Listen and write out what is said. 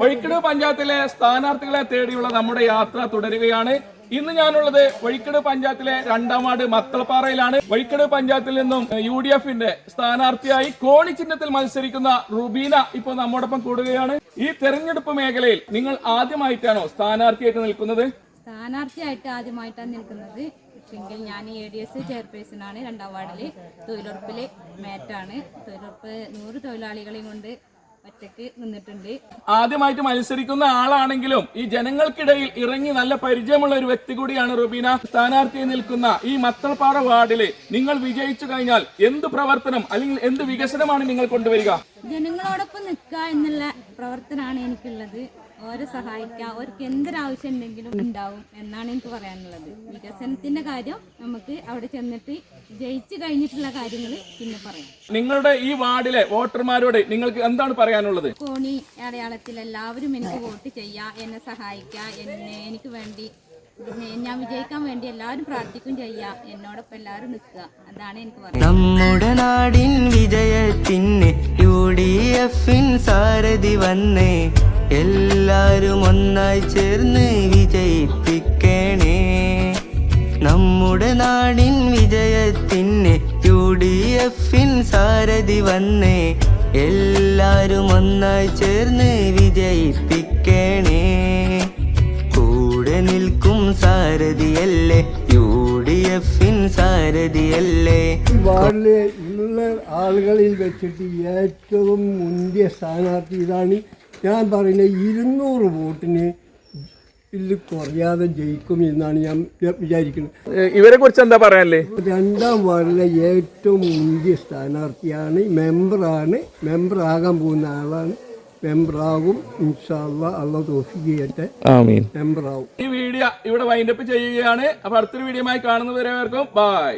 വഴിക്കട് പഞ്ചായത്തിലെ സ്ഥാനാർത്ഥികളെ തേടിയുള്ള നമ്മുടെ യാത്ര തുടരുകയാണ്. ഇന്ന് ഞാനുള്ളത് വഴിക്കട് പഞ്ചായത്തിലെ രണ്ടാം വാർഡ് മത്തളപ്പാറയിലാണ് വഴിക്കട് പഞ്ചായത്തിൽ നിന്നും യു ഡി എഫിന്റെ സ്ഥാനാർത്ഥിയായി കോണി ചിഹ്നത്തിൽ മത്സരിക്കുന്ന റുബീന ഇപ്പോൾ നമ്മോടൊപ്പം കൂടുകയാണ്. ഈ തെരഞ്ഞെടുപ്പ് മേഖലയിൽ നിങ്ങൾ ആദ്യമായിട്ടാണോ സ്ഥാനാർത്ഥിയായിട്ട് നിൽക്കുന്നത്? സ്ഥാനാർത്ഥിയായിട്ട് ആദ്യമായിട്ടാണ് നിൽക്കുന്നത്. എങ്കിൽ ഞാൻ എ ഡി എസ് ചെയർപേഴ്സൺ ആണ്. രണ്ടാം വാർഡിൽ തൊഴിലുറപ്പിൽ മാറ്റാണ്. തൊഴിലുറപ്പ് നൂറ് തൊഴിലാളികളെയും കൊണ്ട് നിന്നിട്ടുണ്ട്. ആദ്യമായിട്ട് മത്സരിക്കുന്ന ആളാണെങ്കിലും ഈ ജനങ്ങൾക്കിടയിൽ ഇറങ്ങി നല്ല പരിചയമുള്ള ഒരു വ്യക്തി കൂടിയാണ് റുബീന. സ്ഥാനാർത്ഥിയെ നിൽക്കുന്ന ഈ മത്തൾപ്പാറ വാർഡിൽ നിങ്ങൾ വിജയിച്ചു കഴിഞ്ഞാൽ എന്ത് പ്രവർത്തനം അല്ലെങ്കിൽ എന്ത് വികസനമാണ് നിങ്ങൾ കൊണ്ടുവരിക? ജനങ്ങളോടൊപ്പം നിൽക്കുക എന്നുള്ള പ്രവർത്തനമാണ് എനിക്കുള്ളത്. ഓരെ സഹായിക്കുക അവർക്ക് എന്തൊരാവശ്യം ഉണ്ടെങ്കിലും ഉണ്ടാവും എന്നാണ് എനിക്ക് പറയാനുള്ളത്. വികസനത്തിന്റെ കാര്യം നമുക്ക് അവിടെ ചെന്നിട്ട് ജയിച്ചു കഴിഞ്ഞിട്ടുള്ള കാര്യങ്ങൾ പിന്നെ പറയാം. നിങ്ങളുടെ ഈ വാർഡിലെ വോട്ടർമാരോട് നിങ്ങൾക്ക് എന്താണ് പറയാനുള്ളത്? കോണി അടയാളത്തിൽ എല്ലാവരും എനിക്ക് വോട്ട് ചെയ്യുക എന്നെ സഹായിക്കുക എന്നെ എനിക്ക് വേണ്ടി ഞാൻ വിജയിക്കാൻ വേണ്ടി എല്ലാവരും പ്രാർത്ഥിക്കും ചെയ്യുക എന്നോടൊപ്പം എല്ലാവരും നിൽക്കുക. അതാണ് എനിക്ക് പറയുന്നത് നമ്മുടെ നാടിൻ വിജയത്തിന് യു ഡി എഫിൻ സാരഥി വന്നേ. എല്ലാരും ഒന്നായി ചേർന്ന് വിജയിപ്പിക്കണേ. നമ്മുടെ നാടിൻ വിജയത്തിന് യു ഡി എഫിൻ സാരഥി വന്നേ. എല്ലാരും ഒന്നായി ചേർന്ന് വിജയിപ്പിക്കണേ. കൂടെ നിൽക്കും സാരഥിയല്ലേ യു ഡി എഫിൻ സാരഥിയല്ലേ ആളുകളിൽ വെച്ചിട്ട് ഏറ്റവും മുന്തിയ സ്ഥാനാർത്ഥി ഇതാണ് ഞാൻ പറയുന്നത് ഇരുന്നൂറ് വോട്ടിന് ഇതിൽ കുറയാതെ ജയിക്കും എന്നാണ് ഞാൻ വിചാരിക്കുന്നത്. ഇവരെ കുറിച്ച് എന്താ പറയാനല്ലേ? രണ്ടാം വാർഡിലെ ഏറ്റവും മുന്തിയ സ്ഥാനാർത്ഥിയാണ് മെമ്പറാണ് മെമ്പറാകാൻ പോകുന്ന ആളാണ്. മെമ്പറാകും ഇൻഷാല്ല അള്ള തോഫിക്ക് ചെയ്യട്ടെ മെമ്പറാവും. ഈ വീഡിയോ ഇവിടെ വൈൻഡപ്പ് ചെയ്യുകയാണ്. അപ്പൊ അടുത്തൊരു വീഡിയോ കാണുന്നവരെ ബൈ